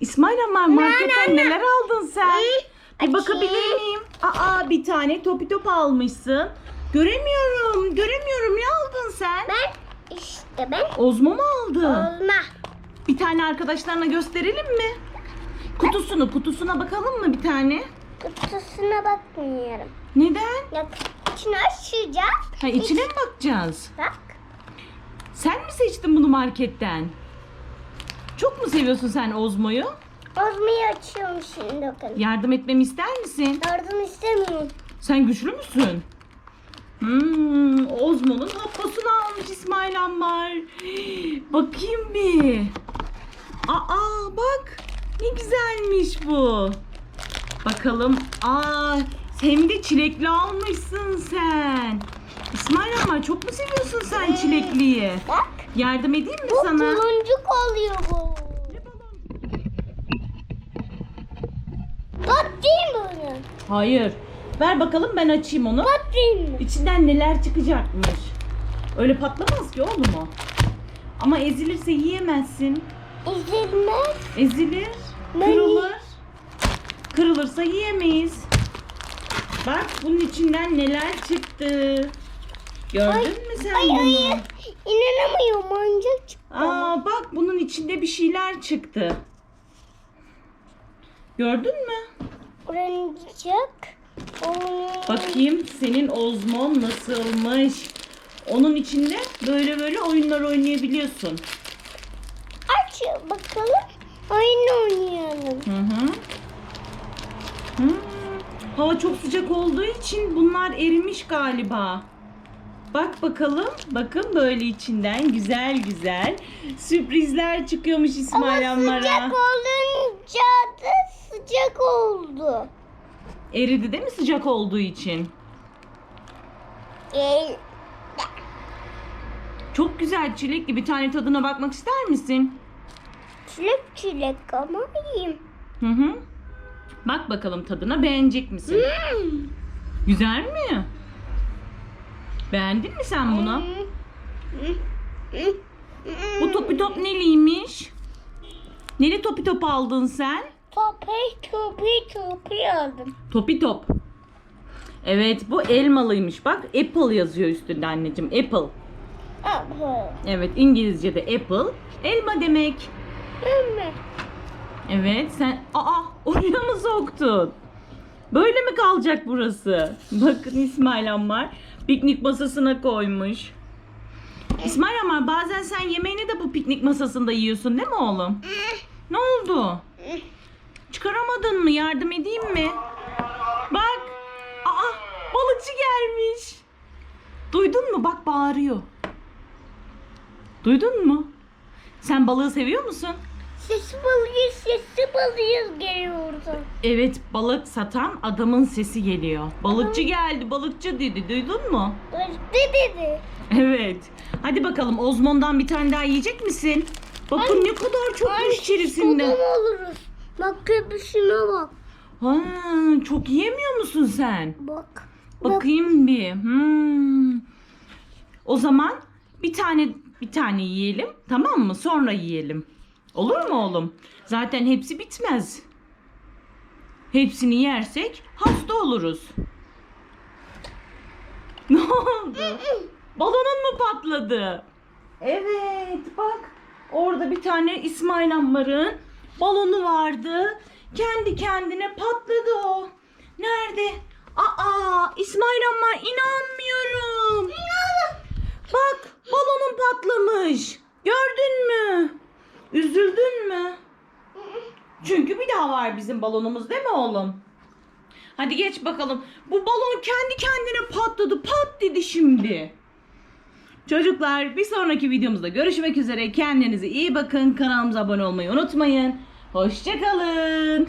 İsmail Ammar marketten neler aldın sen? Bir bakabilir miyim? Aa bir tane topi top almışsın. Göremiyorum. Göremiyorum. Ne aldın sen? Ben işte ben Ozmo mu aldın? olma. Bir tane arkadaşlarına gösterelim mi? Kutusunu, kutusuna bakalım mı bir tane? Kutusuna bakmıyorum. Neden? Ya içini açacağız. Ha içine mi bakacağız? Bak. Sen mi seçtin bunu marketten? Çok mu seviyorsun sen Ozmo'yu? Ozmayı açıyorum şimdi bakın. Yardım etmemi ister misin? Yardım istemiyorum. Sen güçlü müsün? Hmm, Ozmo'nun happosunu almış İsmail Ammar. Bakayım bir. Aa bak ne güzelmiş bu. Bakalım. Aa hem de çilekli almışsın sen. İsmail Ammar çok mu seviyorsun sen çilekliyi? Bak. Yardım edeyim mi Bu sana? buluncuk oluyor bu. Ne balon? Patlayayım bunu. Hayır. Ver bakalım ben açayım onu. Patlayayım mı? İçinden neler çıkacakmış. Öyle patlamaz ki oğlum o. Ama ezilirse yiyemezsin. İzlenmez. Ezilir, Ben- kırılır. Kırılırsa yiyemeyiz. Bak bunun içinden neler çıktı. Gördün Ay, mü sen Ay bunu? ay. İnanamıyorum. Oyuncak çıktı. Aa bak bunun içinde bir şeyler çıktı. Gördün mü? Oyuncak. Oyuncak. Bakayım senin ozmon nasılmış. Onun içinde böyle böyle oyunlar oynayabiliyorsun. Aç bakalım. Oyun oynayalım. Hı hı. Hmm. Hava çok sıcak olduğu için bunlar erimiş galiba. Bak bakalım. Bakın böyle içinden güzel güzel sürprizler çıkıyormuş İsmail Ama sıcak Ammar'a. olunca da sıcak oldu. Eridi değil mi sıcak olduğu için? Ee, Çok güzel çilekli bir tane tadına bakmak ister misin? çilek çilek ama yiyeyim. Hı hı. Bak bakalım tadına beğenecek misin? Hmm. Güzel mi? Beğendin mi sen bunu? Hmm. Hmm. Bu topi top neliymiş? Neli topi top aldın sen? Topi topi topi aldım. Topi top. Evet bu elmalıymış. Bak Apple yazıyor üstünde anneciğim. Apple. Ama. Evet İngilizce'de Apple. Elma demek. Ama. Evet sen... Aa oraya mı soktun? Böyle mi kalacak burası? Bakın İsmail Ammar piknik masasına koymuş. İsmail Ammar bazen sen yemeğini de bu piknik masasında yiyorsun değil mi oğlum? Ne oldu? Çıkaramadın mı? Yardım edeyim mi? Bak. Aa balıkçı gelmiş. Duydun mu? Bak bağırıyor. Duydun mu? Sen balığı seviyor musun? Sesi balığı sesi balığı geliyordu. Evet balık satan adamın sesi geliyor. Balıkçı geldi balıkçı dedi duydun mu? Dedi dedi. Evet. Hadi bakalım Ozmon'dan bir tane daha yiyecek misin? Bakın ne kadar çokmuş içerisinde. Kodum oluruz. Bak köpüşüme bak. Ha, çok yiyemiyor musun sen? Bak. Bakayım bir. Hmm. O zaman bir tane bir tane yiyelim tamam mı? Sonra yiyelim. Olur mu oğlum? Zaten hepsi bitmez. Hepsini yersek hasta oluruz. Ne oldu? Balonun mu patladı? Evet bak orada bir tane İsmail Ammar'ın balonu vardı. Kendi kendine patladı o. Nerede? Aa İsmail Ammar inanmıyorum. Bak balonun patlamış. Gördün mü? Üzüldün mü? Çünkü bir daha var bizim balonumuz değil mi oğlum? Hadi geç bakalım. Bu balon kendi kendine patladı. Pat dedi şimdi. Çocuklar bir sonraki videomuzda görüşmek üzere. Kendinize iyi bakın. Kanalımıza abone olmayı unutmayın. Hoşçakalın.